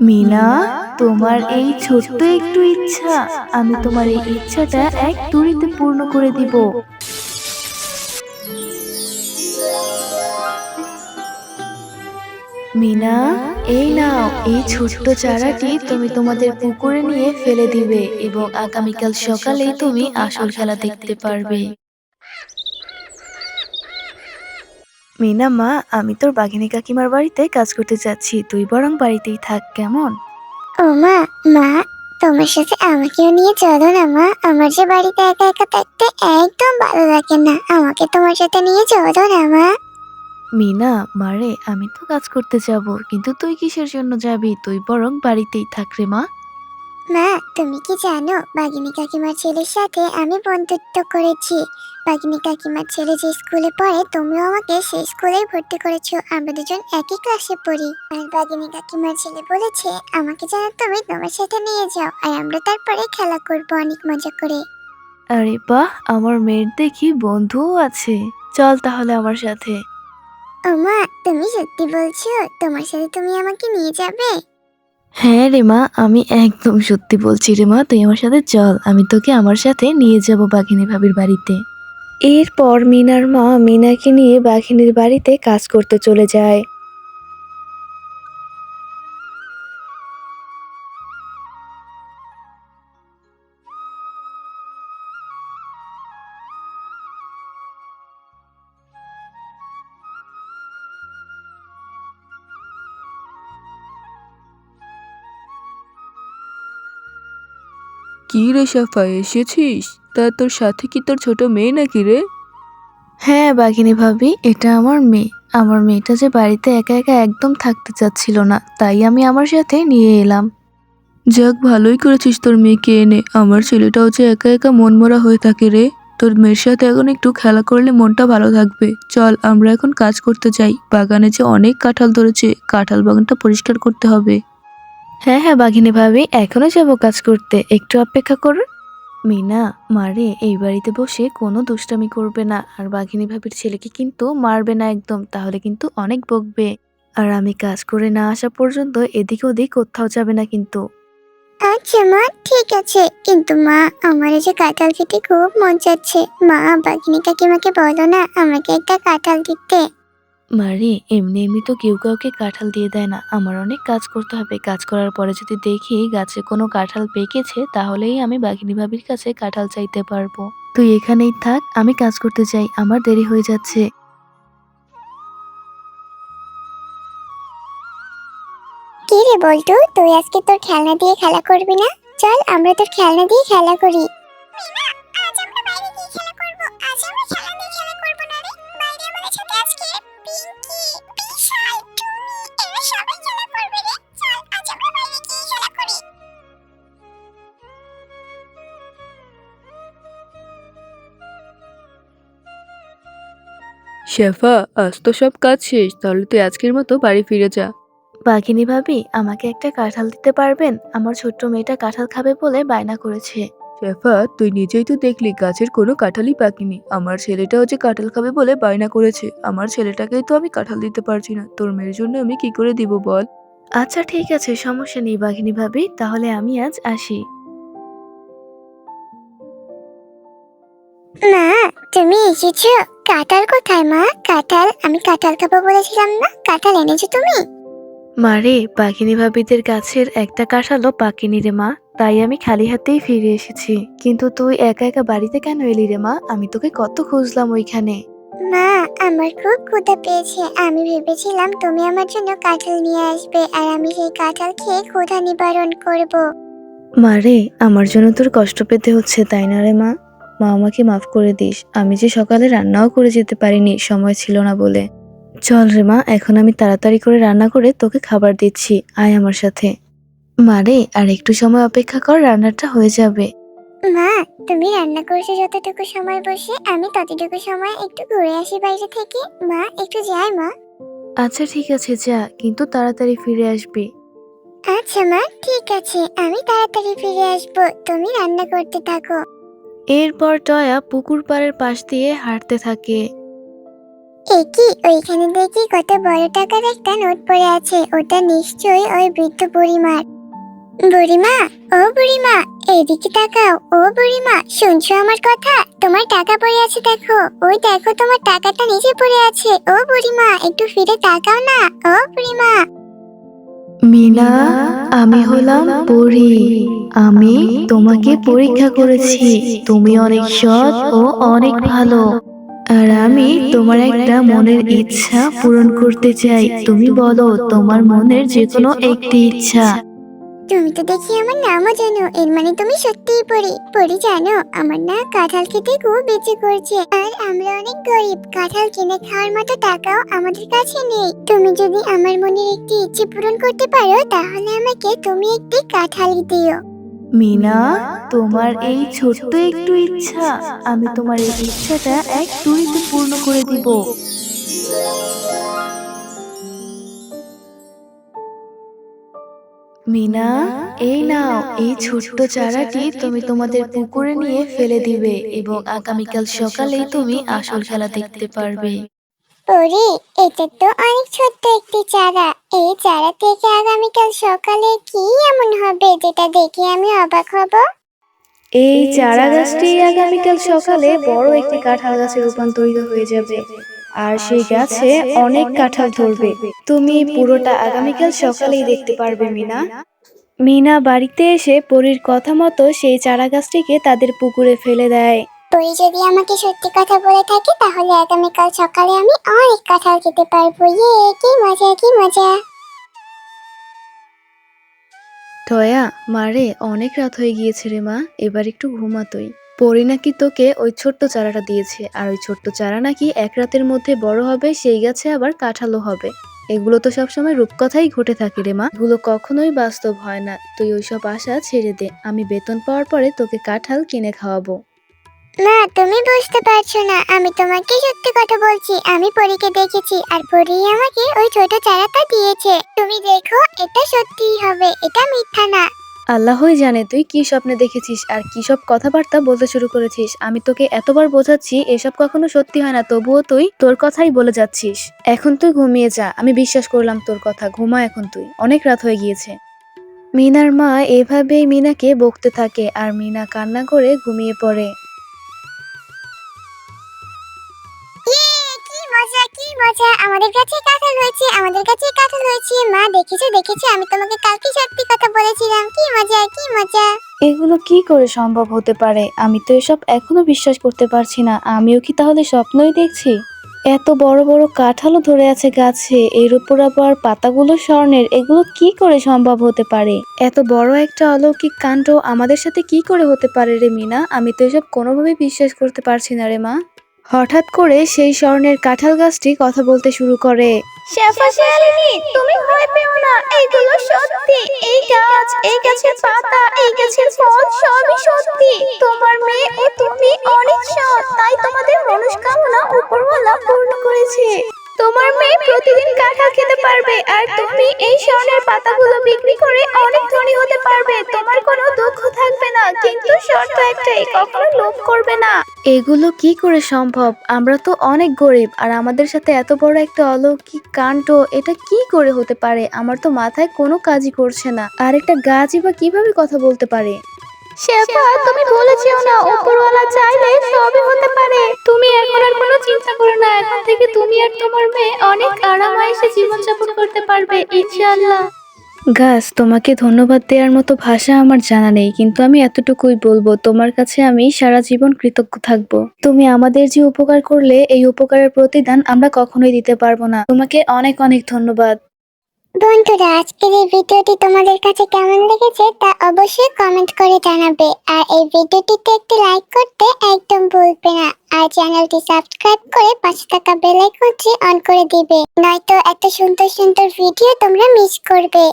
মিনা তোমার এই ছোট্ট একটু ইচ্ছা আমি তোমার এই ইচ্ছাটা এক তুড়িতে পূর্ণ করে দিব। মিনা এই নাও এই ছোট্ট চারাটি তুমি তোমাদের পুকুরে নিয়ে ফেলে দিবে এবং আগামীকাল সকালেই তুমি আসল খেলা দেখতে পারবে। মিনা মা আমি তোর বাঘিনী কাকিমার বাড়িতে কাজ করতে যাচ্ছি। তুই বরং বাড়িতেই থাক কেমন? ও মা মা তোমার সাথে আমাকেও নিয়ে চলো না মা। আমার যে বাড়িতে একা একা থাকতে একদম ভালো লাগে না। আমাকে তোমার সাথে নিয়ে চলো না মা। মিনা মারে আমি তো কাজ করতে যাব কিন্তু তুই কিসের জন্য যাবি? তুই বরং বাড়িতেই থাক রে মা। মা তুমি কি জানো বাগিনী কাকিমার ছেলের সাথে আমি বন্ধুত্ব করেছি। বাগিনী কাকিমার ছেলে যে স্কুলে পড়ে তুমিও আমাকে সেই স্কুলেই ভর্তি করেছ। আমরা দুজন একই ক্লাসে পড়ি। আর বাগিনী কাকিমার ছেলে বলেছে আমাকে যেন তুমি তোমার সাথে নিয়ে যাও আর আমরা তারপরে খেলা করব অনেক মজা করে। আরে বাহ আমার মেয়ের দেখি বন্ধুও আছে। চল তাহলে আমার সাথে। ও মা তুমি সত্যি বলছো তোমার সাথে তুমি আমাকে নিয়ে যাবে? হ্যাঁ রে মা আমি একদম সত্যি বলছি রে মা তুই আমার সাথে চল, আমি তোকে আমার সাথে নিয়ে যাব বাঘিনী ভাবির বাড়িতে। এরপর মিনার মা মিনাকে নিয়ে বাঘিনীর বাড়িতে কাজ করতে চলে যায়। কি রে সাফা এসেছিস? তা তোর সাথে কি তোর ছোট মেয়ে নাকি রে? হ্যাঁ বাঘিনী ভাবি এটা আমার মেয়ে। আমার মেয়েটা যে বাড়িতে একা একা একদম থাকতে চাচ্ছিল না তাই আমি আমার সাথে নিয়ে এলাম। যাক ভালোই করেছিস তোর মেয়েকে এনে। আমার ছেলেটাও যে একা একা মনমরা হয়ে থাকে রে। তোর মেয়ের সাথে এখন একটু খেলা করলে মনটা ভালো থাকবে। চল আমরা এখন কাজ করতে যাই। বাগানে যে অনেক কাঁঠাল ধরেছে কাঁঠাল বাগানটা পরিষ্কার করতে হবে। হ্যাঁ হ্যাঁ বাঘিনী ভাবি, এখনও যাব কাজ করতে। একটু অপেক্ষা করুন। মিনা মারে এই বাড়িতে বসে কোনো দুষ্টামি করবে না। আর বাঘিনী ভাবির ছেলেকে কিন্তু মারবে না একদম, তাহলে কিন্তু অনেক বকবে। আর আমি কাজ করে না আসা পর্যন্ত এদিক ওদিক কোথাও যাবে না কিন্তু। আচ্ছা মা, ঠিক আছে। কিন্তু মা, আমার এই যে কাঁঠাল খেতে খুব মন চাচ্ছে। মা বাগিনী কাকিমাকে বলো না আমাকে একটা কাঁঠাল দিতে। মারে এমনি এমনি তো কেউ কাউকে কাঁঠাল দিয়ে দেয় না। আমার অনেক কাজ করতে হবে। কাজ করার পরে যদি দেখি গাছে কোনো কাঁঠাল পেকেছে, তাহলেই আমি বাঘিনী ভাবির কাছে কাঁঠাল চাইতে পারব। তুই এখানেই থাক, আমি কাজ করতে চাই আমার দেরি হয়ে যাচ্ছে। কি রে বলটু তুই আজকে তোর খেলনা দিয়ে খেলা করবি না? চল, আমরা তোর খেলনা দিয়ে খেলা করি। শেফা আজ তো সব কাজ শেষ তাহলে তুই আজকের মতো বাড়ি ফিরে যা। বাঘিনী ভাবি আমাকে একটা কাঁঠাল দিতে পারবেন? আমার ছোট্ট মেয়েটা কাঁঠাল খাবে বলে বায়না করেছে। শেফা তুই নিজেই তো দেখলি গাছের কোনো কাঁঠালই পাকিনি। আমার ছেলেটাও যে কাঁঠাল খাবে বলে বায়না করেছে আমার ছেলেটাকেই তো আমি কাঁঠাল দিতে পারছি না। তোর মেয়ের জন্য আমি কি করে দিব বল? আচ্ছা ঠিক আছে সমস্যা নেই বাঘিনী ভাবি তাহলে আমি আজ আসি। মা তুমি এসেছ? কাঁঠাল কোথায় মা? কাঁঠাল আমি কাঁঠাল খাব বলেছিলাম না? কাঁঠাল এনেছো তুমি? মারে বাঘিনী ভাবিদের গাছের একটা কাঁঠালও পাকিনি রে মা। তাই আমি খালি হাতেই ফিরে এসেছি। কিন্তু তুই একা একা বাড়িতে কেন এলি রে মা? আমি তোকে কত খুঁজলাম ওইখানে। মা আমার খুব ক্ষুধা পেয়েছে। আমি ভেবেছিলাম তুমি আমার জন্য কাঁঠাল নিয়ে আসবে আর আমি সেই কাঁঠাল খেয়ে ক্ষুধা নিবারণ করব। মারে আমার জন্য তোর কষ্ট পেতে হচ্ছে তাই না রে মা? মা আমাকে মাফ করে দিস। আমি যে সকালে রান্নাও করে যেতে পারিনি সময় ছিল না বলে। চল রে মা এখন আমি তাড়াতাড়ি করে রান্না করে তোকে খাবার দিচ্ছি। আয় আমার সাথে। মারে আর একটু সময় অপেক্ষা কর রান্নাটা হয়ে যাবে। মা তুমি রান্না করছ যতটুকু সময় বসে আমি ততটুকু সময় একটু ঘুরে আসি বাইরে থেকে। মা একটু যাই মা। আচ্ছা ঠিক আছে যা কিন্তু তাড়াতাড়ি ফিরে আসবি। আচ্ছা মা ঠিক আছে আমি তাড়াতাড়ি ফিরে আসব। তুমি রান্না করতে থাকো। এরপর টয়া পুকুর পাড়ের পাশ দিয়ে হাঁটতে থাকে। এ কি ওইখানে দেখি কত বড় টাকার একটা নোট পড়ে আছে। ওটা নিশ্চয়ই ওই বৃদ্ধ বুড়িমার। বুড়িমা, ও বুড়িমা এইদিকে তাকাও। ও বুড়িমা, শুনছো আমার কথা? তোমার টাকা পড়ে আছে দেখো। ওই দেখো তোমার টাকাটা নিচে পড়ে আছে। ও বুড়িমা, একটু ফিরে তাকাও না। ও বুড়িমা। মিনা, আমি হলাম পরি। আমি তোমাকে পরীক্ষা করেছি। তুমি অনেক সৎ ও অনেক ভালো। আর আমি তোমার একটা মনের ইচ্ছা পূরণ করতে চাই। তুমি বলো, তোমার মনের যে কোনো একটি ইচ্ছা। তুমি তো দেখি আমার নামও জানো। এর মানে তুমি সত্যিই পড়ি পড়ি জানো। আমার না কাঁঠাল খেতে খুব বেঁচে করছে। আর আমরা অনেক গরিব। কাঁঠাল কিনে খাওয়ার মতো টাকাও আমাদের কাছে নেই। তুমি যদি আমার মনের একটি ইচ্ছে পূরণ করতে পারো, তাহলে আমাকে তুমি একটি কাঁঠাল দিও। মিনা, তোমার এই ছোট্ট একটু ইচ্ছা, আমি তোমার এই ইচ্ছাটা এক তুড়িতে পূর্ণ করে দিব। মিনা এই নাও এই ছোট্ট চারাটি তুমি তোমাদের পুকুরে নিয়ে ফেলে দিবে এবং আগামীকাল সকালেই তুমি আসল খেলা দেখতে পারবে। পরি এটা তো অনেক ছোট্ট একটি চারা। এই চারা থেকে আগামীকাল সকালে কি এমন হবে যেটা দেখে আমি অবাক হব? এই চারা গাছটি আগামীকাল সকালে বড় একটি কাঁঠাল গাছে রূপান্তরিত হয়ে যাবে। আর সেই গাছে অনেক কাঁঠাল ধরবে। তুমি পুরোটা আগামীকাল সকালেই দেখতে পারবে মিনা। মিনা। বাড়িতে এসে পরীর কথা মতো সেই চারা গাছটিকে তাদের পুকুরে ফেলে দেয়। পরি যদি আমাকে সত্যি কথা বলে থাকে তাহলে আগামীকাল সকালে আমি অনেক কাঁঠাল খেতে পারব। ইয়ে কি মজা কি মজা। টয়া মারে অনেক রাত হয়ে গিয়েছে রে মা। এবার একটু ঘুমা তুই। পরি নাকি তোকে ওই ছোট্ট চারাটা দিয়েছে, আর ওই ছোট্ট চারা নাকি এক রাতের মধ্যে বড় হবে, সেই গাছে আবার কাঁঠালও হবে। এগুলো তো সবসময় রূপকথাই ঘটে থাকে রে মা। এগুলো কখনোই বাস্তব হয় না। তুই ওইসব আশা ছেড়ে দে। আমি বেতন পাওয়ার পরে তোকে কাঁঠাল কিনে খাওয়াবো। মা, তুমি বুঝতে পারছ না। আমি তোমাকে সত্যি কথা বলছি। আমি পরীকে দেখেছি, আর পরি আমাকে ওই ছোট চারাটা দিয়েছে। তুমি দেখো, এটা সত্যিই হবে। এটা মিথ্যা না। আল্লাহই জানে তুই কি স্বপ্নে দেখেছিস আর কি সব কথাবার্তা বলতে শুরু করেছিস। আমি তোকে এতবার বোঝাচ্ছি এসব কখনো সত্যি হয় না, তবুও তুই তোর কথাই বলে যাচ্ছিস। এখন তুই ঘুমিয়ে যা, আমি বিশ্বাস করলাম তোর কথা, ঘুমা এখন তুই, অনেক রাত হয়ে গিয়েছে। মিনার মা এভাবেই মিনাকে বকতে থাকে আর মিনা কান্না করে ঘুমিয়ে পড়ে। আমাদের কাছে কাঁঠাল রয়েছে আমাদের কাছে কাঁঠাল রয়েছে মা, দেখেছ দেখেছ, আমি তোমাকে কালকে সত্যি কথা বলেছিলাম। কি মজা কি মজা। এগুলো কি করে সম্ভব হতে পারে? আমি তো এসব এখনও বিশ্বাস করতে পারছি না। আমিও কি তাহলে স্বপ্নই দেখছি? এত বড় বড় কাঁঠালও ধরে আছে গাছে, এর উপর আবার পাতাগুলো স্বর্ণের, এগুলো কি করে সম্ভব হতে পারে? এত বড় একটা অলৌকিক কাণ্ড আমাদের সাথে কি করে হতে পারে রে মিনা? আমি তো এসব কোনোভাবেই বিশ্বাস করতে পারছি না রে মা। হঠাৎ করে সেই স্বর্ণের কাঁঠাল গাছটি কথা বলতে শুরু করে। শেফা শিয়ালিনী তুমি ভয় পেও না এগুলো সত্যি। এই গাছ, এই গাছের পাতা, এই গাছের ফল সবই সত্যি। তোমার মেয়ে ও তুমি অনেক সৎ তাই তোমাদের মনস্কামনা উপরওয়ালা পূর্ণ করেছে। তোমার মেয়ে প্রতিদিন কাঁঠাল খেতে পারবে, আর তুমি এই স্বর্ণের পাতাগুলো বিক্রি করে অনেক ধনী হতে পারবে। তোমার কোনো দুঃখ থাকবে না, কিন্তু শর্ত একটাই, কখনো লোভ করবে না। এগুলো কি করে সম্ভব? আমরা তো অনেক গরিব, আর আমাদের সাথে এত বড় একটা অলৌকিক কাণ্ড, এটা কি করে হতে পারে? আমার তো মাথায় কোনো কাজই করছে না। আর একটা গাছই বা কীভাবে কথা বলতে পারে? শেফা, তুমি না, উপরওয়ালা চাইলে সবই হতে পারে। তুমি এখন আর কোনো চিন্তা করো না, এখন থেকে তুমি আর তোমার মেয়ে অনেক করতে পারবে, ইনশাআল্লাহ। গাছ, তোমাকে ধন্যবাদ দেওয়ার মতো ভাষা আমার জানা নেই, কিন্তু আমি এতটুকুই বলব, তোমার কাছে আমি সারা জীবন কৃতজ্ঞ থাকব। তুমি আমাদের যে উপকার করলে, এই উপকারের প্রতিদান আমরা কখনোই দিতে পারব না। তোমাকে অনেক অনেক ধন্যবাদ। বন্ধুরা, আজকের এই ভিডিওটি তোমাদের কাছে কেমন লেগেছে তা অবশ্যই কমেন্ট করে জানাবে। আর এই ভিডিওটিতে একটি লাইক করতে একদম ভুলবে না। আর চ্যানেলটি সাবস্ক্রাইব করে পাঁচশো টাকা বেল আইকনটি অন করে দিবে। নয়তো এত সুন্দর সুন্দর ভিডিও তোমরা মিস করবে।